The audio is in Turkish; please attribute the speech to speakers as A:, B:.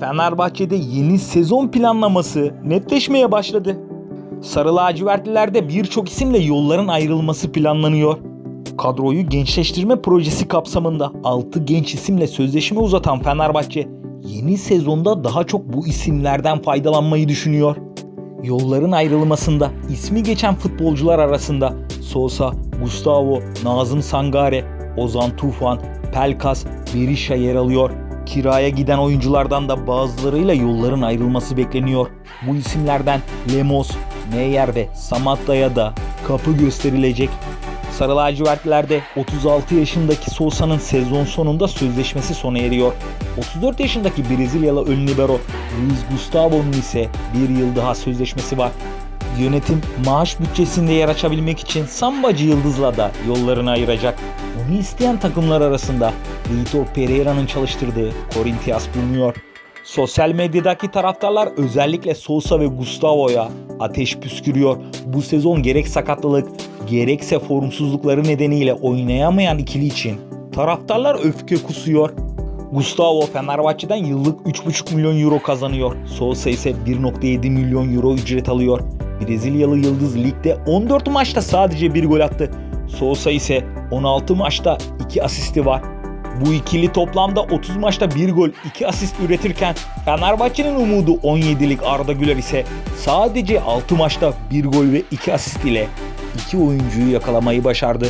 A: Fenerbahçe'de yeni sezon planlaması netleşmeye başladı. Sarı lacivertlilerde birçok isimle yolların ayrılması planlanıyor. Kadroyu gençleştirme projesi kapsamında 6 genç isimle sözleşme uzatan Fenerbahçe yeni sezonda daha çok bu isimlerden faydalanmayı düşünüyor. Yolların ayrılmasında ismi geçen futbolcular arasında Sosa, Gustavo, Nazım Sangare, Ozan Tufan, Pelkas, Berisha yer alıyor. Kiraya giden oyunculardan da bazılarıyla yolların ayrılması bekleniyor. Bu isimlerden Lemos, Meyer ve Samatta'ya da kapı gösterilecek. Sarı lacivertlerde 36 yaşındaki Sosa'nın sezon sonunda sözleşmesi sona eriyor. 34 yaşındaki Brezilyalı ön libero Luis Gustavo'nun ise bir yıl daha sözleşmesi var. Yönetim maaş bütçesinde yer açabilmek için Sambacı Yıldız'la da yollarını ayıracak. Onu isteyen takımlar arasında Vitor Pereira'nın çalıştırdığı Corinthians bulunuyor. Sosyal medyadaki taraftarlar özellikle Sosa ve Gustavo'ya ateş püskürüyor. Bu sezon gerek sakatlık gerekse formsuzlukları nedeniyle oynayamayan ikili için taraftarlar öfke kusuyor. Gustavo Fenerbahçe'den yıllık 3,5 milyon euro kazanıyor. Sosa ise 1,7 milyon euro ücret alıyor. Brezilyalı Yıldız ligde 14 maçta sadece bir gol attı. Sosa ise 16 maçta 2 asisti var. Bu ikili toplamda 30 maçta 1 gol 2 asist üretirken Fenerbahçe'nin umudu 17'lik Arda Güler ise sadece 6 maçta 1 gol ve 2 asist ile iki oyuncuyu yakalamayı başardı.